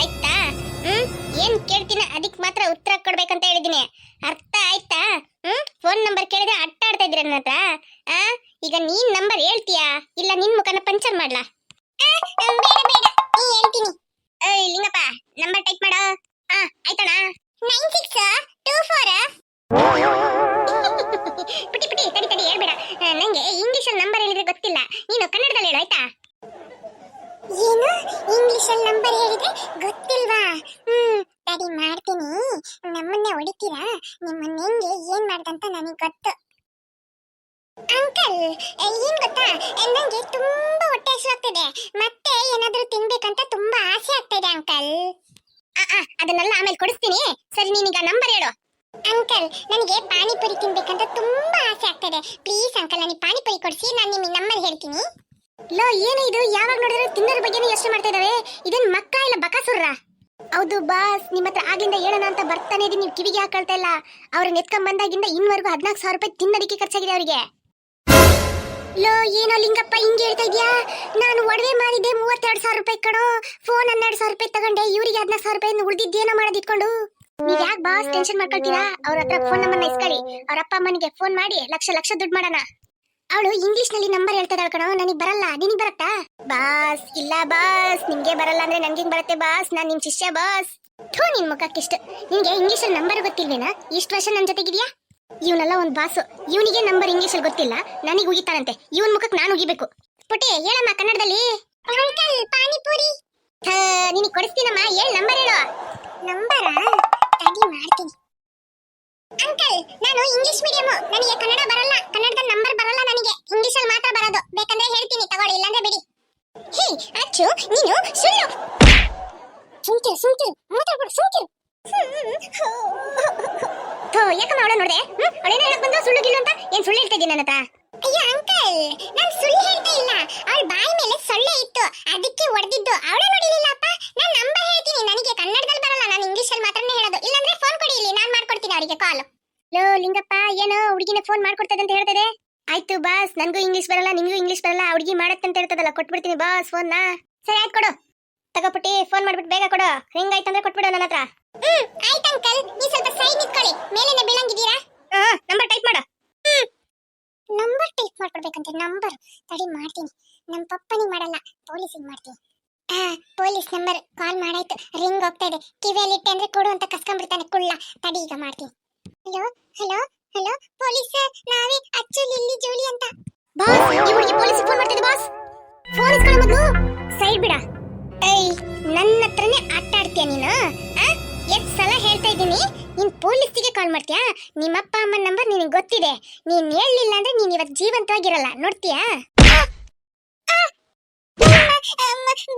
ಆಯ್ತಾ? ಹ್ಮ್? ಏನ್ ಕೇಳ್ತೀನಿ? ಅದಕ್ ಮಾತ್ರ ಉತ್ತರ ಕೊಡ್ಬೇಕಂತ ಹೇಳಿದೀನಿ ಅರ್ಥ ಆಯ್ತಾ? ಹ್ಮ್? ಫೋನ್ ನಂಬರ್ ಕೇಳಿದ್ರೆ ಅಟ್ಟ ಆಡ್ತಾ ಇದ್ರಿ ನನ್ನ ಹತ್ರ? ಆ? ಈಗ ನೀನ್ ನಂಬರ್ ಹೇಳ್ತೀಯಾ? ಇಲ್ಲ ನಿನ್ ಮುಖನ ಪಂಚರ್ ಮಾಡ್ಲಾ? ಆ, ಬೇಡ ಬೇಡ. ನೀ ಹೇಳ್ತೀನಿ. ಏಯ್ ಲಿಂಗಪ್ಪ ನಂಬರ್ ಟೈಪ್ ಮಾಡು. ಹಾ ಆಯ್ತಣ್ಣ. ನೈನ್ ಸಿಕ್ಸ್ ಟೂ ಫೋರ್ ಪುಟಿ ಪುಟಿ ತಡಿ ತಡಿ ಹೇಳ್ಬೇಡ ಆ, ನಂಗೆ ಇಂಗ್ಲಿಷ್ ನಂಬರ್ ಹೇಳಿದ್ರೆ ಗೊತ್ತಿಲ್ಲ ನೀನು ಕನ್ನಡದಲ್ಲಿ ಹೇಳು ಆಯ್ತಾ ಏನು ಇಂಗ್ಲಿಷ್ ಅಲ್ಲಿ ನಂಬರ್ ಹೇಳಿದ್ರೆ ಗೊತ್ತಿಲ್ವಾ ಹ್ಮ್ ತಡಿ ಮಾಡ್ತೀನಿ ನಮ್ಮನ್ನೇ ಹೊಡಿತೀರಾ ನಿಮ್ಮನ್ನ ಹೆಂಗೆ ಏನ್ ಮಾಡ್ದಂತ ನನಗೆ ಗೊತ್ತು ಅಂಕಲ್ ಏನ್ ಗೊತ್ತಾ ನಂಗೆ ತುಂಬಾ ಹೊಟ್ಟೆ ಹಸಿವಾಗ್ತಿದೆ ಮತ್ತೆ ಏನಾದ್ರೂ ತಿನ್ಬೇಕಂತ ತುಂಬಾ ಆಸೆ ಆಗ್ತಾ ಇದೆ ಅಂಕಲ್ ಅದನ್ನೆಲ್ಲ ಆಮೇಲೆ ಕೊಡಿಸ್ತೀನಿ. ಸರಿ, ನೀನೀಗ ನಂಬರ್ ಹೇಳು. ಅಂಕಲ್, ನನಗೆ ಪಾನಿಪುರಿ ತಿನ್ಬೇಕಂತ ತುಂಬಾ ಆಸೆ ಆಗ್ತದೆ. ಪ್ಲೀಸ್ ಅಂಕಲ್, ನನಗೆ ಪಾನಿಪುರಿ ಕೊಡಿಸಿ, ನಾನು ನಿಮಗೆ ನಂಬರ್ ಹೇಳ್ತೀನಿ. ಲೋ, ಏನು ಇದು? ಯಾವಾಗ ನೋಡಿದ್ರು ತಿನ್ನೋದ್ರ ಬಗ್ಗೆನೇ ಯೋಚನೆ ಮಾಡ್ತಾ ಇದಾವೆ. ಇದನ್ ಮಕ್ಕ ಇಲ್ಲ ಬಕಾಸುರ್ರ? ಹೌದು, ಬಾಸ್ ನಿಮ್ಮ ಹತ್ರ ಆಗಿಂದ ಹೇಳೋಣ ಅಂತ ಬರ್ತಾನೆ ಇದೀನಿ. ನೀವು ಕಿವಿಗೆ ಹಾಕೊಳ್ತಾ ಇಲ್ಲ. ಅವ್ರನ್ನ ಎತ್ಕೊಂಡ್ ಬಂದಾಗಿಂದ ಇನ್ನವರೆಗೂ ಹದಿನಾಲ್ಕು ಸಾವಿರ ರೂಪಾಯಿ ತಿನ್ನೋದಕ್ಕೆ ಖರ್ಚಾಗಿದೆ ಅವರಿಗೆ. ಲೋ, ಏನೋ ಲಿಂಗಪ್ಪ ಹಿಂಗೆ ಹೇಳ್ತಾ ಇದ್ಯಾ? ನಾನು ಒಡವೆ ಮಾಡಿದ್ದೆ ಮೂವತ್ತೆರಡು ಸಾವಿರ ರೂಪಾಯಿ ಕಣೋ. ಫೋನ್ ಹನ್ನೆರಡು ಸಾವಿರ ರೂಪಾಯಿ ತಗೊಂಡೆ, ಇವರಿಗೆ ಹದಿನಾಲ್ಕು ಸಾವಿರ ರೂಪಾಯಿ ಉಳಿದಿದ್ದೇನೋ ಮಾಡೋದಿಟ್ಕೊಂಡು ನೀವ್ ಯಾಕೆ ಬಾಸ್ ಟೆನ್ಷನ್ ಮಾಡ್ಕೊಳ್ತೀರಾ? ಅವ್ರ ಹತ್ರ ಫೋನ್ ನಂಬರ್ನ ಇಸ್ಕೊಳ್ಳಿ ಅವ್ರ ಅಪ್ಪ ಅಮ್ಮನಿಗೆ ಫೋನ್ ಮಾಡಿ ಲಕ್ಷ ಲಕ್ಷ ದುಡ್ಡು ಮಾಡೋಣ. ಅವಳು ಇಂಗ್ಲಿಷ್ನಲ್ಲಿ ನಂಬರ್ ಹೇಳ್ತಾ ಕಣೋ, ನನಗೆ ಬರಲ್ಲ, ನಿನಗೆ ಬರುತ್ತಾ? ಬಾಸ್ ಇಲ್ಲ ಬಾಸ್ ನಿಮ್ಗೆ ಬರಲ್ಲ ಅಂದ್ರೆ ನನ್ಗೆ ಬರುತ್ತೆ ಬಾಸ್ ನಾನು ನಿಮ್ ಶಿಷ್ಯ ಬಾಸ್ ಥೂ, ನಿನ್ ಮುಖಕ್ಕಿಷ್ಟು. ನಿನ್ಗೆ ಇಂಗ್ಲಿಷ್ ನಂಬರ್ ಗೊತ್ತಿಲ್ವೇನಾ? ಇಷ್ಟು ವರ್ಷ ನನ್ ಜೊತೆಗಿದ್ಯಾ? ಇವನೆಲ್ಲ ಒಂದು ಬಾಸು ಇವನಿಗೆ ನಂಬರ್ ಇಂಗ್ಲಿಷ್ ಅಲ್ಲಿ ಗೊತ್ತಿಲ್ಲ. ನನಗೆ ಉಗಿತಾನಂತೆ ಇವನ್ ಮುಖಕ್ಕೆ ನಾನು ಉಗಿಬೇಕು. ಪುಟಿ ಹೇಳಮ್ಮ ಕನ್ನಡದಲ್ಲಿ? ಪಾನಿಪುರಿ. ನಿನಗೆ ಕೊಡಿಸ್ತೀನಮ್ಮ. ಹೇಳ್ ನಂಬರ್ ಹೇಳು. ನಂಬರ ತಡಿ ಮಾಡ್ತೀನಿ. ಅಂಕಲ್ ನಾನು ಇಂಗ್ಲಿಷ್ ಮೀಡಿಯಂ ನನಗೆ ಕನ್ನಡ ಬರಲ್ಲ ಕನ್ನಡದಲ್ಲಿ ನಂಬರ್ ಬರಲ್ಲ ನನಗೆ ಇಂಗ್ಲಿಷ್ ಅಲ್ಲಿ ಮಾತ್ರ ಬರೋದು ಬೇಕಂದ್ರೆ ಹೇಳ್ತೀನಿ ತಗೊಳ್ಳಿ ಇಲ್ಲಾಂದ್ರೆ ಬಿಡಿ ಹೇ ಅಚ್ಚು ನೀನು ಸುಳ್ಳು ಸುಮ್ಕಿರು ಸುಮ್ಕಿರು ಮಾತಾಡ್ಬಿಡು ಸುಮ್ಕಿರು ಥೋ ಯಾಕಮ್ಮ ಅವಳ ನೋಡ್ದೆ ಹ್ಮ್ ಅವಳೇನೋ ಹೇಳಕ್ ಬಂದ ಸುಳ್ಳು ಗಿಳ್ಳು ಅಂತ ಏನ್ ಸುಳ್ಳು ಹೇಳ್ತಾ ಇದ್ದೀನಿ ನನ್ನ ಹತ್ರ ಅಯ್ಯೋ ಅಂಕಲ್ ನಾನು ಸುಳ್ಳು ಹೇಳ್ತಾ ಇಲ್ಲ ಅವಳ ಬಾಯಿ ಮೇಲೆ ಸೊಳ್ಳೆ ಇತ್ತು ಅದಕ್ಕೆ ಹೊಡೆದಿದ್ದು ಅವಳ ನೋಡಿಲಿಲ್ಲಪ್ಪ ನಾನು ನಂಬರ್ ಹೇಳ್ತೀನಿ ನನಗೆ ಕನ್ನಡದಲ್ಲಿ ಬರಲ್ಲ ನಾನು ಇಂಗ್ಲಿಷ್ ಅಲ್ಲಿ ಮಾತ್ರನೇ ಹೇಳೋದು ಇಲ್ಲಾಂದ್ರೆ ಫೋನ್ ಕೊಡಿ ಇಲ್ಲಿ ನಾನು ಮಾಡ್ಕೊಡ್ತೀನಿ ಅವರಿಗೆ ಕಾಲ್ ಲೋ ಲಿಂಗಪ್ಪ ಏನು ಹುಡುಗಿನ ಫೋನ್ ಮಾಡ್ಕೊಡ್ತದೆ ಅಂತ ಹೇಳ್ತದೆ? ಆಯ್ತು ಬಾಸ್ ನನಗೂ ಇಂಗ್ಲಿಷ್ ಬರಲ್ಲ ನಿಮಗೂ ಇಂಗ್ಲಿಷ್ ಬರಲ್ಲ. ಹುಡುಗಿ ಅಂತ ಹೇಳ್ತದಲ್ಲ ಕೊಟ್ಬಿಡ್ತೀನಿ ಬಾಸ್ ಫೋನ್ನ ಸರಿ ಆಯ್ತು ಕೊಡು. ತಗೋಬಿಟ್ಟಿ ಫೋನ್ ಮಾಡ್ಬಿಟ್ಟು ಬೇಗ ಕೊಡು. ಹೆಂಗಾಯ್ತಂದ್ರೆ ಕೊಟ್ಬಿಡು ನನ್ನ ಹತ್ರ. ಹ್ಮ್ ಆಯ್ತು ಅಂಕಲ್ ನೀ ಸ್ವಲ್ಪ ಸೈಡ್ ನಿಂತ್ಕೊಳ್ಳಿ. ಮೇಲೇನೆ ಬೀಳಂಗಿದ್ದೀರಾ? ಹಾ ನಂಬರ್ ಟೈಪ್ ಮಾಡು. ಹ್ಮ್. ನಂಬರ್ ಟೈಪ್ ಮಾಡ್ಕೊಡ್ಬೇಕಂತೆ ನಂಬರ್ ತಡಿ ಮಾಡ್ತೀನಿ. ನಮ್ಮ ಪಪ್ಪನಿಗೆ ಮಾಡಲ್ಲ ಪೊಲೀಸಿಗೆ ಮಾಡ್ತೀನಿ. ಆ ಪೊಲೀಸ್ ನಂಬರ್ ಕಾಲ್ ಮಾಡಾಯ್ತು. ರಿಂಗ್ ಹೋಗ್ತಾ ಇದೆ. ಕಿವಿಯಲ್ಲಿ ಇಟ್ಟೆ ಅಂದ್ರೆ ಕೊಡು ಅಂತ ಕಸ್ಕೊಂಡ್ಬಿಡ್ತಾನೆ ಕುಳ್ಳ. ತಡಿ ಈಗ ಮಾಡ್ತೀನಿ. ಹಲೋ ಹಲೋ ಹಲೋ ಪೊಲೀಸ್ ನಾವೇ ಅಚ್ಚು ಲಿಲ್ಲಿ ಜೋಳಿ ಅಂತ. ಬಾಸ್ ಈ ಹುಡುಗಿ ಪೊಲೀಸ್ ಫೋನ್ ಮಾಡ್ತಿದ್ದೆ ಬಾಸ್ ಫೋನ್ ಇಸ್ಕೊಳ್ಳೋ ಮೊದಲು ಸೈಡ್ ಬಿಡ. ಏಯ್ ನನ್ನ ಹತ್ರನೇ ಆಟ ಆಡ್ತೀಯ ನೀನು ಆ? ಎಷ್ಟ್ ಸಲ ಹೇಳ್ತಾ ಇದ್ದೀನಿ ನೀನ್ ಪೊಲೀಸಿಗೆ ಕಾಲ್ ಮಾಡ್ತೀಯಾ? ನಿಮ್ಮ ಅಪ್ಪ ಅಮ್ಮನ ನಂಬರ್ ನಿನಗೆ ಗೊತ್ತಿದೆ. ನೀನ್ ಹೇಳಲಿಲ್ಲ ಅಂದ್ರೆ ನೀನ್ ಇವತ್ತು ಜೀವಂತವಾಗಿರಲ್ಲ ನೋಡ್ತೀಯಾ?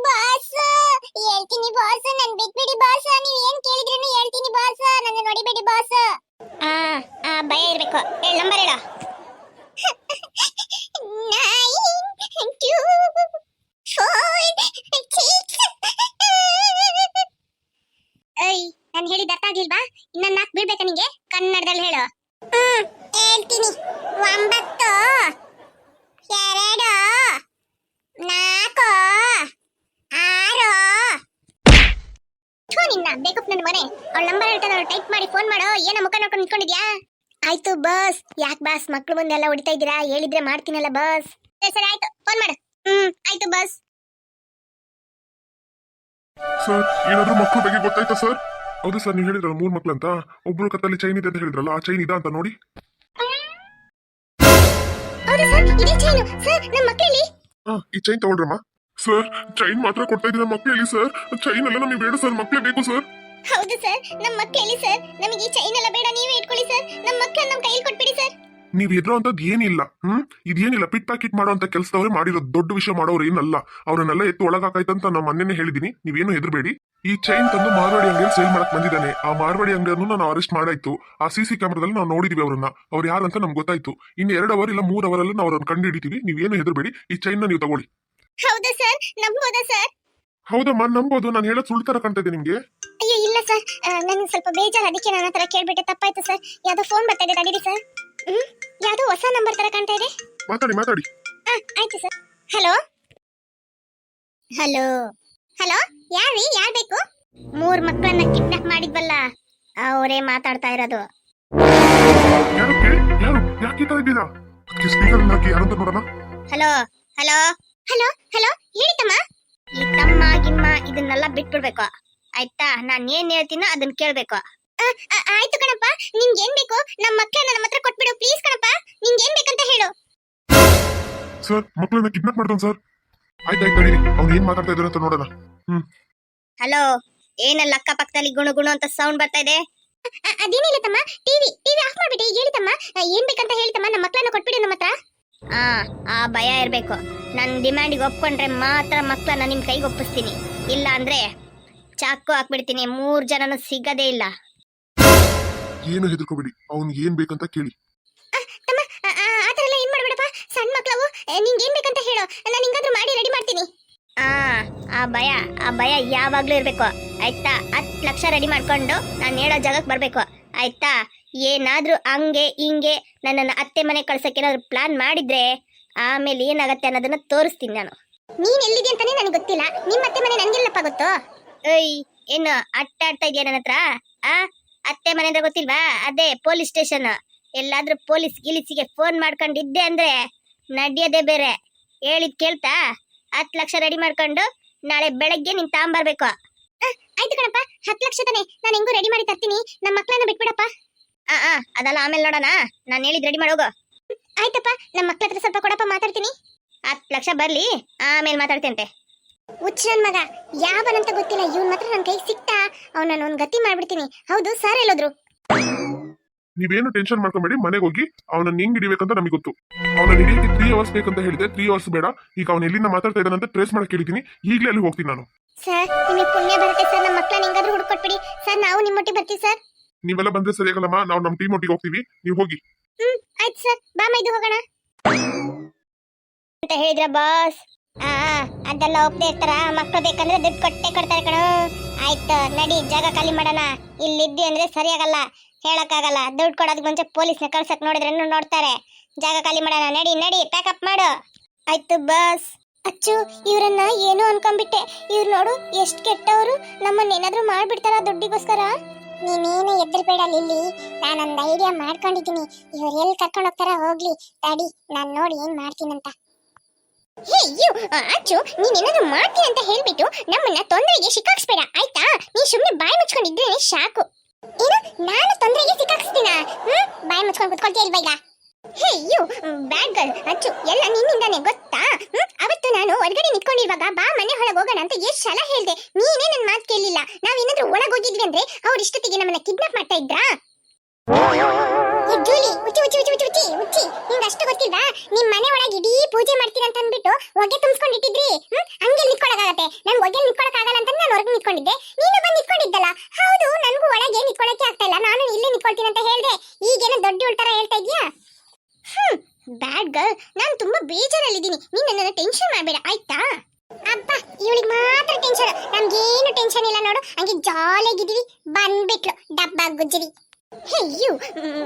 ಬಾಸ್ ಹೇಳ್ತೀನಿ ಬಾಸ್ ನನ್ ಬಿಟ್ಬಿಡಿ ಬಾಸ್ ನೀವ್ ಏನ್ ಕೇಳಿದ್ರು ಹೇಳ್ತೀನಿ ಬಾಸ್ ನನ್ನ ನೋಡಿಬೇಡಿ ಬಾಸ್ ಆ ಆ ಭಯ ಇರ್ಬೇಕು ಹೇಳ ನಂಬರ್ ಹೇಳ ನೈನ್ ಟೂ ಏಯ್ ನಾನು ಹೇಳಿದ ಅರ್ಥ ಆಗ್ಲಿಲ್ವಾ ಇನ್ನ ನಾಲ್ಕು ಬೀಳ್ಬೇಕಾ ನಿಂಗೆ ಕನ್ನಡದಲ್ಲಿ ಹೇಳು ಹ್ಮ್ ಹೇಳ್ತೀನಿ ಒಂಬತ್ತು ಥು ನಿನ್ನ ಮನೆ. ಅವಳ ನಂಬರ್ ಹೇಳ್ತಾನೆ ಟೈಪ್ ಮಾಡಿ ಫೋನ್ ಮಾಡೋ. ಏನ ಮುಖ ನೋಡ್ಕೊಂಡು ನಿಂತ್ಕೊಂಡಿದ್ಯಾ? ಆಯ್ತು ಬಸ್ ಯಾಕೆ ಬಾಸ್ ಮಕ್ಳು ಬಂದೆಲ್ಲ ಹೊಡಿತಾ ಇದ್ದೀರಾ? ಹೇಳಿದ್ರೆ ಮಾಡ್ತೀನಲ್ಲ ಬಸ್ ಸರಿ ಸರಿ ಆಯ್ತು. ಫೋನ್ ಮಾಡು. ಹ್ಮ್ ಆಯ್ತು ಬಸ್ ಸರ್ ಏನಾದ್ರೂ ಮಕ್ಕಳ ಬಗ್ಗೆ ಗೊತ್ತಾಯ್ತಾ ಸರ್ ಹೌದು ಸರ್ ನೀವು ಹೇಳಿದ್ರಲ್ಲ ಮೂರು ಮಕ್ಳು ಅಂತ ಒಬ್ರು ಕತ್ತಲ್ಲಿ ಚೈನ್ ಇದೆ ಅಂತ ಹೇಳಿದ್ರಲ್ಲ ಆ ಚೈನ್ ಇದಾ ಅಂತ ನೋಡಿ. ಹೌದು ಸರ್ ಇದೇ ಚೈನು ಸರ್ ನಮ್ಮ ಮಕ್ಕಳಲ್ಲಿ ಹಾ ಈ ಚೈನ್ ತಗೊಳ್ರಮ್ಮ ಸರ್ ಚೈನ್ ಮಾತ್ರ ಕೊಡ್ತಾ ಇದ್ದೀರಾ ಮಕ್ಕಳಲ್ಲಿ ಸರ್? ಚೈನ್ ಎಲ್ಲ ನಮಗೆ ಬೇಡ ಸರ್. ಮಕ್ಕಳೇ ಬೇಕು ಸರ್. ಹೌದು ಸರ್. ನಮ್ಮ ಮಕ್ಕಳಲ್ಲಿ ಸರ್. ನಮಗೆ ಈ ಚೈನ್ ಎಲ್ಲ ಬೇಡ ನೀವೇ ಇಟ್ಕೊಳ್ಳಿ ಸರ್. ನಮ್ಮ ಮಕ್ಕಳ ನಮ್ಮ ಕೈಯಲ್ಲಿ ಕೊಟ್ಬಿಡಿ ಸರ್. ನೀವು ಎದುರೋ ಅಂತದ್ ಏನಿಲ್ಲ ಹ್ಮ್? ಇದೇನಿಲ್ಲ ಪಿಟ್ ಪ್ಯಾಕೆಟ್ ಮಾಡೋ ಅಂತ ಕೆಲಸದವ್ರೆ ಮಾಡಿರೋ ದೊಡ್ಡ ವಿಷಯ ಮಾಡೋರು ಏನಲ್ಲ. ಅವ್ರನ್ನೆಲ್ಲ ಎತ್ತು ಒಳಗಾಕಾಯ್ತಂತ ನಾ ಮೊನ್ನೆನೇ ಹೇಳಿದೀನಿ. ನೀವೇನು ಹೆದರ್ಬೇಡಿ. ಈ ಚೈನ್ ತಂದು ಮಾರ್ವಾಡಿ ಅಂಗಡಿಯಲ್ಲಿ ಸೇಲ್ ಮಾಡಕ್ ಬಂದಿದ್ದಾನೆ. ಆ ಮಾರ್ವಾಡಿ ಅಂಗಡಿಯನ್ನು ನಾನು ಅರೆಸ್ಟ್ ಮಾಡಾಯ್ತು. ಆ ಸಿ ಸಿ ಕ್ಯಾಮ್ರಾದಲ್ಲಿ ನಾವು ನೋಡಿದೀವಿ ಅವ್ರನ್ನ. ಅವ್ರು ಯಾರಂತ ನಮ್ಗೆ ಗೊತ್ತಾಯ್ತು. ಇನ್ನು ಎರಡು ಅವರ್ ಇಲ್ಲ ಮೂರ್ ಅವರಲ್ಲಿ ನಾವು ಅವ್ರನ್ನ ಕಂಡು ಹಿಡಿತೀವಿ. ನೀವೇನು ಹೆದರ್ಬೇಡಿ. ಈ ಚೈನ್ ನೀವು ತಗೊಳ್ಳಿ. ಹೌದಾ ಸರ್? ನಂಬೋದಾ ಸರ್? ಹೌದಮ್ಮ ನಂಬೋದು. ನಾನು ಹೇಳೋದು ಸುಳ್ಳು ತರ ಕಾಣ್ತಾ ಇದೆ ನಿಮ್ಗೆ. ಅಯ್ಯೋ ಇಲ್ಲ ಸರ್. ನನಗೆ ಸ್ವಲ್ಪ ಬೇಜಾರು. ಅದಕ್ಕೆ ನನ್ನ ಹತ್ರ ಕೇಳ್ಬಿಟ್ಟೆ. ತಪ್ಪಾಯ್ತು ಸರ್. ಯಾವ್ದೋ ಫೋನ್ ಬರ್ತಾ ಇದೆ. ತಡೀರಿ ಸರ್. ಹ್ಮ್? ಯಾವ್ದೋ ಹೊಸ ನಂಬರ್ ತರ ಕಾಣ್ತಾ ಇದೆ? ಮಾತಾಡಿ ಮಾತಾಡಿ. ಆಯ್ತು ಸರ್. ಹಲೋ ಹಲೋ ಹಲೋ ಯಾರೀ ಯಾರ್ ಬೇಕು? ಮೂರ್ ಮಕ್ಕಳನ್ನ ಕಿಡ್ನಾಪ್ ಮಾಡಿದ್ವಲ್ಲ. ಅವರೇ ಮಾತಾಡ್ತಾ ಇರೋದು. ಯಾರು? ಯಾಕೆ ಈ ತರ ಇದ್ದೀರಾ? ಸ್ಪೀಕರ್ ಹಾಕಿ ಯಾರಂತ ನೋಡೋಣ? ಹಲೋ ಹಲೋ ಹಲೋ ಹಲೋ ಹೇಳಿ ತಮ್ಮ. ಈ ತಮ್ಮ ಗಿಮ್ಮ ಇದನ್ನೆಲ್ಲ ಬಿಟ್ಬಿಡ್ಬೇಕು. ಆಯ್ತಾ? ನಾನು ಏನ್ ಹೇಳ್ತೀನೋ ಅದನ್ನ ಕೇಳ್ಬೇಕು. ಆಯ್ತು ಕಣಪ್ಪ. ನಿಂಗೆ ಏನ್ ಬೇಕು? ನಮ್ಮ ಮಕ್ಕಳನ್ನ ನಮ್ಮ ಹತ್ರ ಕೊಟ್ಬಿಡು. ಪ್ಲೀಸ್ ಕಣಪ್ಪ. ನಿಂಗೆ ಏನ್ ಬೇಕಂತ ಹೇಳು. ಸರ್ ಮಕ್ಕಳನ್ನ ಕಿಡ್ನಾಪ್ ಮಾಡ್ತಾನೆ ಸರ್. ಆಯ್ತಾಯ್ತು ನಡೀರಿ. ಅವ್ನು ಏನ್ ಮಾತಾಡ್ತಾ ಇದ್ದಾನೆ ಅಂತ ನೋಡೋಣ. ಹಲೋ ಏನಲ್ಲ ಅಕ್ಕಪಕ್ಕದಲ್ಲಿ ಗುಣು ಗುಣು ಅಂತ ಸೌಂಡ್ ಬರ್ತಾ ಇದೆ? ಅದೇನಿಲ್ಲ ತಮ್ಮ. ಟಿವಿ ಟಿವಿ ಆಫ್ ಮಾಡ್ಬಿಟ್ಟು ಈಗ ಹೇಳಿ ತಮ್ಮ. ಏನ್ ಬೇಕಂತ ಹೇಳಿ ತಮ್ಮ. ನಮ್ಮ ಮಕ್ಕಳನ್ನ ಕೊಟ್ಬಿಡಿ ನಮ್ಮ ಹತ್ರ. ಆ ಆ ಭಯ ಇರಬೇಕು. ನನ್ನ ಡಿಮ್ಯಾಂಡಿಗೆ ಒಪ್ಕೊಂಡ್ರೆ ಮಾತ್ರ ಮಕ್ಕಳನ್ನ ನಿಮ್ಮ ಕೈಗೆ ಒಪ್ಪಿಸ್ತೀನಿ. ಇಲ್ಲ ಅಂದ್ರೆ ಚಾಕು ಹಾಕ್ಬಿಡ್ತೀನಿ. ಮೂರ್ ಜನನು ಸಿಗದೇ ಇಲ್ಲ. ಏನು ಹೆದರ್ಕೋಬೇಡಿ. ಅವ್ನಿಗೆ ಏನ್ ಬೇಕಂತ ಕೇಳಿ. ತಮ್ಮ ಆತರ ಎಲ್ಲ ಏನ್ ಮಾಡ್ಬೇಡಪ್ಪ? ಸಣ್ಣ ನಿಂಗೆ ಏನ್ ಬೇಕಂತ ಹೇಳು. ನಾನು ಹಿಂಗಾದ್ರೂ ಮಾಡಿ ರೆಡಿ ಮಾಡ್ತೀನಿ. ಆ ಆ ಭಯ ಆ ಭಯ ಯಾವಾಗ್ಲೂ ಇರ್ಬೇಕು. ಆಯ್ತಾ? ಹತ್ತು ಲಕ್ಷ ರೆಡಿ ಮಾಡ್ಕೊಂಡು ನಾನು ಹೇಳೋ ಜಾಗಕ್ಕೆ ಬರ್ಬೇಕು. ಆಯ್ತಾ? ಏನಾದ್ರೂ ಹಂಗೆ ಹಿಂಗೆ ನನ್ನನ್ನು ಅತ್ತೆ ಮನೆ ಕಳ್ಸಕ್ಕೆ ಏನಾದ್ರು ಪ್ಲಾನ್ ಮಾಡಿದ್ರೆ ಆಮೇಲೆ ಏನಾಗತ್ತೆ ಅನ್ನೋದನ್ನ ತೋರಿಸ್ತೀನಿ ನಾನು. ನೀನ್ ಎಲ್ಲಿದೆ ಅಂತಾನೆ ನನಗೆ ಗೊತ್ತಿಲ್ಲ. ನಿಮ್ಮ ಅತ್ತೆ ಮನೆ ನನ್ಗೆಲ್ಲಪ್ಪ ಗೊತ್ತು? ಏಯ್ ಏನು ಅಟ್ಟ ಆಡ್ತಾ ಇದೆಯಾ ನನ್ನ ಹತ್ರ? ಆ? ಅತ್ತೆ ಮನೆ ಅಂದ್ರೆ ಗೊತ್ತಿಲ್ವಾ? ಅದೇ ಪೊಲೀಸ್ ಸ್ಟೇಷನ್ ಎಲ್ಲಾದ್ರೂ ಪೊಲೀಸ್ ಗಿಲಿಸಿಗೆ ಫೋನ್ ಮಾಡ್ಕೊಂಡಿದ್ದೆ ಅಂದ್ರೆ ನಡಿಯೋದೇ ಬೇರೆ. ಹೇಳಿದ್ ಕೇಳ್ತಾ? ಹತ್ತು ಲಕ್ಷ ರೆಡಿ ಮಾಡ್ಕೊಂಡು ನಾಳೆ ಬೆಳಗ್ಗೆ ನೀನ್ ತಾಂಬರ್ಬೇಕು. ಆಯ್ತು ಕಣಪ್ಪ. ಹತ್ತು ಲಕ್ಷ ತಾನೆ. ನಾನು ಹೆಂಗೂ ರೆಡಿ ಮಾಡಿ ತರ್ತೀನಿ. ನಮ್ಮ ಮಕ್ಕಳನ್ನ ಬಿಟ್ಬಿಡಪ್ಪ. ಆ ಆ ಅದೆಲ್ಲ ಆಮೇಲೆ ನೋಡೋಣ. ನಾನು ಹೇಳಿದ್ ರೆಡಿ ಮಾಡೋಗು ಆಯ್ತಪ್ಪ ನಮ್ಮ ಮಕ್ಳ ಹತ್ರ ಸ್ವಲ್ಪ ಕೊಡಪ್ಪ ಮಾತಾಡ್ತೀನಿ. ಹತ್ತು ಲಕ್ಷ ಬರಲಿ ಆಮೇಲೆ ಮಾತಾಡ್ತೇಂತೆ. ಹುಚ್ಚ ನನ್ ಮಗ ಯಾವನಂತ ಗೊತ್ತಿಲ್ಲ ಇವನ್ ಮಾತ್ರ ನನ್ನ ಕೈಗೆ ಸಿಕ್ತಾ. ಅವನನ್ನ ಒಂದು ಗತಿ ಮಾಡ್ಬಿಡ್ತೀನಿ. ಹೌದು ಸರ್ ಹೇಳಿದ್ರು. ನೀವೇನು ಟೆನ್ಷನ್ ಮಾಡ್ಕೊಂಬೇಡಿ ಮನೆಗೆ ಹೋಗಿ ಅವನನ್ನ ಹೆಂಗ್ ಹಿಡಿಬೇಕಂತ ನಮಗೆ ಗೊತ್ತು. ಅವನ ಹಿಡಿಯಕ್ಕೆ ತ್ರೀ ಅವರ್ಸ್ ಬೇಕಂತ ಹೇಳಿದೆ ತ್ರೀ ಅವರ್ಸ್ ಬೇಡ. ಈಗ ಅವನು ಎಲ್ಲಿಂದ ಮಾತಾಡ್ತಾ ಇದ್ದಾನಂತ ಟ್ರೇಸ್ ಮಾಡಕ್ಕೆ ಹೇಳಿದ್ದೀನಿ ಈಗಲೇ ಅಲ್ಲಿ ಹೋಗ್ತೀನಿ ನಾನು. ಸರ್ ನಿಮಗೆ ಪುಣ್ಯ ಬರುತ್ತೆ ಸರ್ ನಮ್ಮ ಮಕ್ಕಳನ್ನ ಹೆಂಗಾದ್ರೂ ಹುಡುಕೊಟ್ಬಿಡಿ. ಸರ್ ನಾವು ನಿಮ್ಮೊಟ್ಟಿಗೆ ಬರ್ತೀವಿ ಸರ್ ನೀವೆಲ್ಲ ಬಂದ್ರೆ ಸರಿಯಾಗಲ್ಲಮ್ಮ ನಾವು ನಮ್ಮ ಟೀಮ್ ಒಟ್ಟಿಗೆ ಹೋಗ್ತೀವಿ, ನೀವು ಹೋಗಿ. ಹ್ಮ್, ಆಯ್ತು ಸರ್ ಅಂತ ಹೇಳಿದ್ರ ಬಾಸ್ ಆ ಅದೆಲ್ಲ ಒಪ್ಪದೆ ಇರ್ತಾರ. ಮಕ್ಕಳು ಬೇಕಂದ್ರೆ ದುಡ್ಡು ಕೊಟ್ಟೆ ಕೊಡ್ತಾರೆ ಕಣೋ. ಆಯ್ತು, ನಡಿ, ಜಾಗ ಖಾಲಿ ಮಾಡೋಣ. ಇಲ್ಲಿದ್ದಿ ಅಂದ್ರೆ ಸರಿಯಾಗಲ್ಲ ಹೇಳಕ್ಕಾಗಲ್ಲ. ದುಡ್ಡು ಕೊಡೋದಕ್ಕೆ ಮುಂಚೆ ಪೊಲೀಸ್ನ ಕಳ್ಸಕ್ ನೋಡಿದ್ರೆ ನೋಡ್ತಾರೆ. ಜಾಗ ಖಾಲಿ ಮಾಡೋಣ. ನಡಿ ನಡಿ ಪ್ಯಾಕಪ್ ಮಾಡು. ಆಯ್ತು ಬಾಸ್ ಅಚ್ಚು, ಇವ್ರನ್ನ ಏನೋ ಅನ್ಕೊಂಡ್ಬಿಟ್ಟೆ. ಇವ್ರು ನೋಡು, ಎಷ್ಟು ಕೆಟ್ಟವರು. ನಮ್ಮನ್ನ ಏನಾದ್ರೂ ಮಾಡ್ಬಿಡ್ತಾರ ದುಡ್ಡಿಗೋಸ್ಕರ? ನೀನೇನು ಎದ್ರಬೇಡ ಲಿಲ್ಲಿ. ನಾನೊಂದು ಐಡಿಯಾ ಮಾಡ್ಕೊಂಡಿದ್ದೀನಿ. ಇವ್ರು ಎಲ್ಲಿ ಕರ್ಕೊಂಡು ಹೋಗ್ತಾರ ಹೋಗ್ಲಿ. ತಡಿ, ನಾನು ನೋಡಿ ಏನು ಮಾಡ್ತೀನಂತ. ಹೇ, ಯು ಅಚ್ಚು, ನೀನ್ ಏನಾದ್ರು ಮಾಡ್ತೀನಿ ಅಂತ ಹೇಳ್ಬಿಟ್ಟು ನಮ್ಮನ್ನ ತೊಂದರೆಗೆ ಸಿಕ್ಕಾಕ್ಸ್ಬೇಡ ಆಯ್ತಾ? ನೀ ಸುಮ್ಮನೆ ಬಾಯಿ ಮುಚ್ಕೊಂಡಿದ್ರೆ ಸಾಕು. ಏನು? ನಾನು ತೊಂದರೆಗೆ ಸಿಕ್ಕಾಕ್ಸ್ತೀನ ಹ್ಮ್? ಬಾಯಿ ಮುಚ್ಕೊಂಡು ಕುತ್ಕೊಳ್ತೀಯ ಇಲ್ವಾ ಈಗ? ಹೇ, ಯು, ಬ್ಯಾಡ್ ಗರ್ಲ್, ಅಚ್ಚು, ಎಲ್ಲ ನಿನ್ನಿಂದಾನೆ ಗೊತ್ತಾ ಅವತ್ತು ನಾನು ಹೊರಗಡೆ ನಿಂತ್ಕೊಂಡಿರುವಾಗ ಬಾ ಮನೆ ಒಳಗೆ ಹೋಗೋಣ ಅಂತ ಎಷ್ಟು ಸಲ ಹೇಳ್ದೆ. ನೀನೇ ನನ್ನ ಮಾತು ಕೇಳಲಿಲ್ಲ. ನಾವೇನಾದ್ರೂ ಒಳಗೆ ಹೋಗಿದ್ವಿ ಅಂದ್ರೆ ಅವ್ರ ಇಷ್ಟೊತ್ತಿಗೆ ನಮ್ಮನ್ನ ಕಿಡ್ನಾಪ್ ಮಾಡ್ತಾ ಇದ್ರಾ? ಜೂಲಿ, ಉಚ್ಚಿ ಅಷ್ಟು ಗೊತ್ತಿಲ್ವಾ? ನಿಮ್ ಮನೆ ಒಳಗೆ ಇಡೀ ಪೂಜೆ ಮಾಡ್ತೀರ ಅಂತ ಅಂದ್ಬಿಟ್ಟು ಹೊಗೆ ತುಂಬಿಸ್ಕೊಂಡು ಇಟ್ಟಿದ್ರಿ. ಹ್ಮ್, ಹಂಗೆ ನಿಂತ್ಕೊಳಕಾಗತ್ತೆ ನನ್ ಹೊಗೆ ನಿಂತ್ಕೊಳಕಾಗಲ್ಲ ಅಂತ ನಾನು ಹೊರಗೆ ನಿಂತ್ಕೊಂಡಿದ್ದೆ. ನೀನು ಬಂದು ನಿಂತ್ಕೊಂಡಿದ್ದಲ್ಲ. ಹೌದು ಒಳಗೆ ನಿಂತ್ಕೊಳಕ್ಕೆ ಆಗ್ತಾ ಇಲ್ಲ ನಾನು ಇಲ್ಲೇ ನಿಂತ್ಕೊಳ್ತೀನಿ ಅಂತ ಹೇಳ್ದೆ ಈಗೇನೋ ದೊಡ್ಡ ಉಳ್ತಾರ ಹೇಳ್ತಾ ಇದೀಯಾ ಹ್ಮ್ ಬ್ಯಾಡ್ ಗರ್ಲ್ ನಾನು ತುಂಬಾ ಬೇಜಾರಲ್ಲಿದ್ದೀನಿ. ನೀನು ನನ್ನನ್ನು ಟೆನ್ಷನ್ ಮಾಡಬೇಡ ಆಯ್ತಾ ಅಬ್ಬ ಇವಳಿಗೆ ಮಾತ್ರ ಟೆನ್ಷನ್ ನಮ್ಗೇನು ಟೆನ್ಷನ್ ಇಲ್ಲ ನೋಡು ಹಂಗೆ ಜಾಲಿಯಾಗಿದ್ದೀವಿ ಬಂದ್ಬಿಟ್ಲು ಡಬ್ಬ ಗುಜ್ಜರಿ ಹೇ ಯು ಮ್,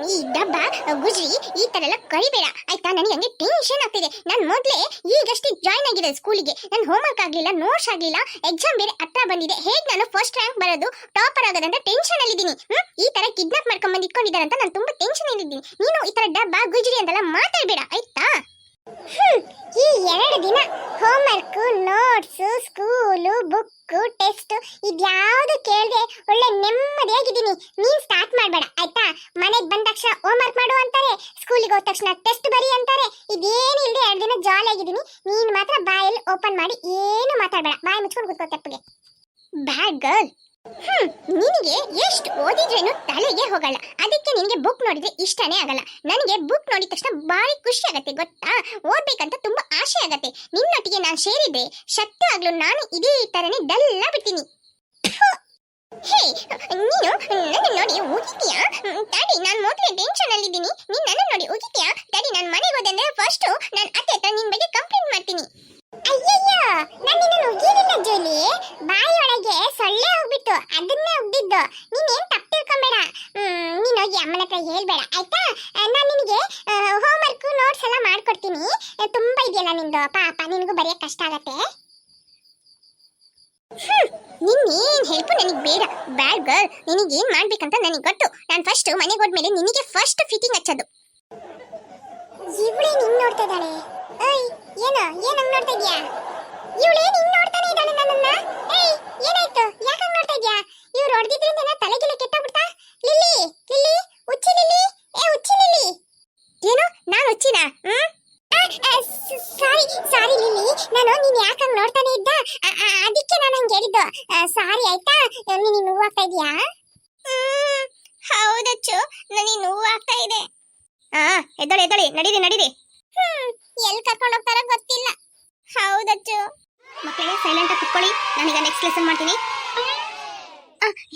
ಈ ಡಬ್ಬ, ಗುಜ್ರಿ, ಈ ತರ ಎಲ್ಲ ಕರಿಬೇಡ. ಆಯ್ತಾ? ನನಗೆ ಹಂಗೆ ಟೆನ್ಷನ್ ಆಗ್ತಿದೆ. ನಾನು ಮೊದಲೇ ಈಗಷ್ಟೇ ಜಾಯ್ನ್ ಆಗಿದೆ ಸ್ಕೂಲಿಗೆ ನನ್ನ ಹೋಮ್ವರ್ಕ್ ಆಗಲಿಲ್ಲ ನೋಟ್ಸ್ ಆಗಲಿಲ್ಲ ಎಕ್ಸಾಮ್ ಬೇರೆ ಹತ್ರ ಬಂದಿದೆ. ಹೇಗೆ ನಾನು ಫಸ್ಟ್ ರ್ಯಾಂಕ್ ಬರೋದು ಟಾಪರ್ ಆಗೋದಂತ ಟೆನ್ಷನ್ ಅಲ್ಲಿದ್ದೀನಿ ಈ ತರ ಕಿಡ್ನಾಪ್ ಮಾಡ್ಕೊಂಡ್ ಬಂದು ಅಂತ ನಾನು ತುಂಬಾ ಟೆನ್ಷನ್ ಅಲ್ಲಿದ್ದೀನಿ ನೀನು ಈ ತರ ಡಬ್ಬ, ಗುಜ್ರಿ ಅಂತೆಲ್ಲ ಮಾತಾಡಬೇಡ, ಆಯ್ತಾ? ಈ ಎರಡು ದಿನ homework notes school book test ಇದ್ಯಾವುದು ಕೇಳದೆ ಒಳ್ಳೆ ನೆಮ್ಮದಿಯಾಗಿದ್ದೀನಿ. ನೀನ್ ಸ್ಟಾರ್ಟ್ ಮಾಡಬೇಡ, ಆಯ್ತಾ? ಮನೆಗೆ ಬಂದ ತಕ್ಷಣ ಹೋಮ್ವರ್ಕ್ ಮಾಡು ಅಂತಾರೆ ಸ್ಕೂಲಿಗೆ ಹೋದ ತಕ್ಷಣ ಟೆಸ್ಟ್ ಬರಿ ಅಂತಾರೆ. ಇದೇನು ಇಲ್ಲದೆ ಎರಡು ದಿನ ಜಾಲಿ ಆಗಿದ್ದೀನಿ. ನೀನು ಮಾತ್ರ ಬಾಯಲ್ಲಿ ಓಪನ್ ಮಾಡಿ, ಏನು ಮಾತಾಡಬೇಡ. ಬಾಯಿ ಮುಚ್ಕೊಂಡು ಕೂತ್ಕೋ ತಪ್ಪಿಗೆ. ಬ್ಯಾಡ್ ಗರ್ಲ್ ಹ್ಮ್, ನಿನಗೆ ಎಷ್ಟು ಓದಿದ್ರೇನು ತಲೆಗೆ ಹೋಗಲ್ಲ. ಅದಕ್ಕೆ ನಿನಗೆ ಬುಕ್ ನೋಡಿದ್ರೆ ಇಷ್ಟನೇ ಆಗಲ್ಲ. ನನಗೆ ಬುಕ್ ನೋಡಿದ ತಕ್ಷಣ ಭಾರಿ ಖುಷಿ ಆಗತ್ತೆ, ಗೊತ್ತಾ? ಓದ್ಬೇಕಂತ ತುಂಬಾ ಆಸೆ ಆಗತ್ತೆ. ನಿನ್ನೊಟ್ಟಿಗೆ ನಾನು ಸೇರಿದ್ರೆ ಸತ್ಯ ಆಗ್ಲೂ ನಾನು ಇದೇ ತರನೇ ಡಲ್ಲ ಬಿಡ್ತೀನಿ ಹೇ, ನೀನು ನನ್ನ ನೋಡಿ ಉಗಿತೀಯಾ? ಡ್ಯಾಡಿ, ನಾನು ಮೊದಲೇ ಟೆನ್ಷನ್ ಅಲ್ಲಿದ್ದೀನಿ ನೀನ್ ನನ್ನ ನೋಡಿ ಉಗಿತೀಯಾ? ಡ್ಯಾಡಿ, ನಾನು ಮನೆಗೆ ಹೋದಂದ್ರೆ ಫಸ್ಟ್ ನಾನು ಅತ್ತೆ ಹತ್ರ ನಿನ್ ಬಗ್ಗೆ ಕಂಪ್ಲೇಂಟ್ ಮಾಡ್ತೀನಿ. ಅಯ್ಯಯ್ಯ, ನಾನು ನಿನ್ನನ್ನು ಉಗಿಲಿಲ್ಲ ಜೋಲಿ ಬಾಯಿಯೊಳಗೆ ಸೊಳ್ಳೆ ಹೋಗ್ಬಿಟ್ಟು ಅದನ್ನೇ ಉಗ್ದಿದ್ದು ನೀನೇನ್ ತಪ್ಪು ತಿಳ್ಕೊಂಬೇಡ ಹ್ಮ್, ನೀನ್ ಹೋಗಿ ಅಮ್ಮನ ಹತ್ರ ಹೇಳ್ಬೇಡ ಆಯ್ತಾ ನಾನು ನಿನಗೆ ಮಾಡ್ಕೊಡ್ತೀನಿ ತುಂಬಾ ಇದೆಯಲ್ಲ ನಿಂದು ಪಾಪ ನಿನಗೂ ಬರೆಯಕ್ ಕಷ್ಟ ಆಗತ್ತೆ ಹ್ಮ್, ನಿನ್ನೇನ್ ಹೆಲ್ಪ್ ನನಗೆ ಬೇಡ ಬ್ಯಾಡ್ ನಿನಗೆ ಏನ್ ಮಾಡ್ಬೇಕಂತ ನನಗೆ ಗೊತ್ತು. ನಾನು ಫಸ್ಟ್ ಮನೆಗೆ ಹೋದ್ಮೇಲೆ ನಿನಗೆ ಫಸ್ಟ್ ಫಿಟ್ಟಿಂಗ್ ಹಚ್ಚೋದು. ಇವಳೇ ನಿನ್ ನೋಡ್ತಾ ಇದ್ದಾಳೆ? ಏಯ್, ಏನ, ಏನ್ ಹಂಗ್ ನೋಡ್ತಾ ಇದೀಯಾ? ಇವಳೇ ನಿನ್ ನೋಡ್ತಾನೆ ಇದ್ದಾಳೆ ನನ್ನನ್ನ? ಏಯ್, ಏನಾಯ್ತು? ಯಾಕೆ ನೋಡ್ತಾ ಇದ್ಯಾ? ಇವ್ರು ಹೊಡೆದಿದ್ರಿಂದ ನಾ ಕೆಟ್ಟ ಕೆಟ್ಟೋಗ್ಬಿಡ್ತಾ? ಲಿಲ್ಲಿ ಲಿಲ್ಲಿ, ಉಚ್ಚಿ ಲಿಲ್ಲಿ, ಏ, ಉಚ್ಚಿ ಲಿಲ್ಲಿ. ಏನು? ನಾನು ಉಚ್ಚಿನ? ಹ್ಮ್? ಸಾರಿ ಸಾರಿ ಲಿಲ್ಲಿ. ನಾನು ನೀನ್ ಯಾಕೆ ಹಂಗ್ ನೋಡ್ತಾನೆ ಇದ್ದ? ಅದಕ್ಕೆ ನಾನು ಹಂಗೆ ಹೇಳಿದ್ದು. ಸಾರಿ, ಆಯ್ತಾ? ನೀನು ನೋವಾಗ್ತಾ ಇದೀಯಾ? ಹೌದಚ್ಚು. ನನಗೆ ನೋವಾಗ್ತಾ ಇದೆ. ಆ ಎದ್ದಳಿ ಎದ್ದಳಿ. ನಡೀರಿ ನಡೀರಿ. ಎಲ್ಲಿ ಕರ್ಕೊಂಡು ಹೋಗ್ತಾರ ಗೊತ್ತಿಲ್ಲ. ಹೌದಚ್ಚು. ಮಕ್ಕಳೇ ಸೈಲೆಂಟ್ ಆಗಿ ಕುತ್ಕೊಳ್ಳಿ. ನಾನೀಗ ನೆಕ್ಸ್ಟ್ ಲೆಸನ್ ಮಾಡ್ತೀನಿ.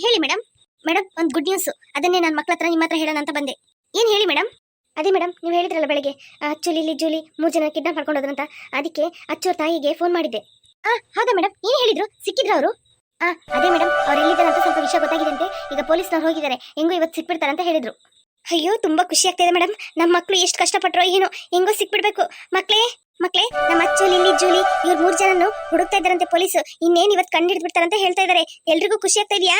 ಹೇಳಿ ಮೇಡಮ್ ಮೇಡಮ್ ಒಂದು ಗುಡ್ ನ್ಯೂಸ್ ಅದನ್ನೇ ನನ್ನ ಮಕ್ಕಳ ಹತ್ರ ನಿಮ್ಮ ಹತ್ರ ಹೇಳೋಣ ಅಂತ ಬಂದೆ. ಏನು ಹೇಳಿ ಮೇಡಮ್ ಅದೇ ಮೇಡಮ್ ನೀವು ಹೇಳಿದ್ರಲ್ಲ ಬೆಳಗ್ಗೆ ಅಚ್ಚುಲಿ ಇಲ್ಲಿ ಜೂಲಿ ಮೂರು ಜನ ಕಿಡ್ನಾಪ್ ಮಾಡ್ಕೊಂಡು ಹೋದ್ರಂತ ಅದಕ್ಕೆ ಅಚ್ಚೋರ್ ತಾಯಿಗೆ ಫೋನ್ ಮಾಡಿದ್ದೆ. ಆ ಹೌದಾ ಮೇಡಮ್ ಏನು ಹೇಳಿದ್ರು? ಸಿಕ್ಕಿದ್ರು ಅವರು? ಆ, ಅದೇ ಮೇಡಮ್ ಅವ್ರು ಎಲ್ಲಿದ್ದಾರೆ ಅಂತ ಸ್ವಲ್ಪ ವಿಷಯ ಗೊತ್ತಾಗಿದಂತೆ ಈಗ ಪೊಲೀಸ್ನವ್ರು ಹೋಗಿದ್ದಾರೆ. ಹೆಂಗೋ ಇವತ್ತು ಸಿಕ್ಬಿಡ್ತಾರೆ ಅಂತ ಹೇಳಿದ್ರು. ಅಯ್ಯೋ, ತುಂಬಾ ಖುಷಿ ಆಗ್ತಿದೆ ಮೇಡಮ್ ನಮ್ಮ ಮಕ್ಕಳು ಎಷ್ಟು ಕಷ್ಟಪಟ್ರೋ ಏನೋ. ಹೆಂಗೋ ಸಿಕ್ಬಿಡ್ಬೇಕು. ಮಕ್ಳೇ ಮಕ್ಳೇ, ನಮ್ಮ ಅಚ್ಚು, ಲಿಲ್ಲಿ, ಜೂಲಿ ಇವ್ರ ಮೂರ್ ಜನನು ಹುಡುಕ್ತಾ ಇದ್ದಾರಂತೆ ಪೊಲೀಸ್. ಇನ್ನೇನ್ ಇವತ್ತು ಕಂಡು ಹಿಡಿದ್ಬಿಡ್ತಾರಂತ ಹೇಳ್ತಾ ಇದಾರೆ. ಎಲ್ರಿಗೂ ಖುಷಿ ಆಗ್ತಾ ಇದೆಯಾ?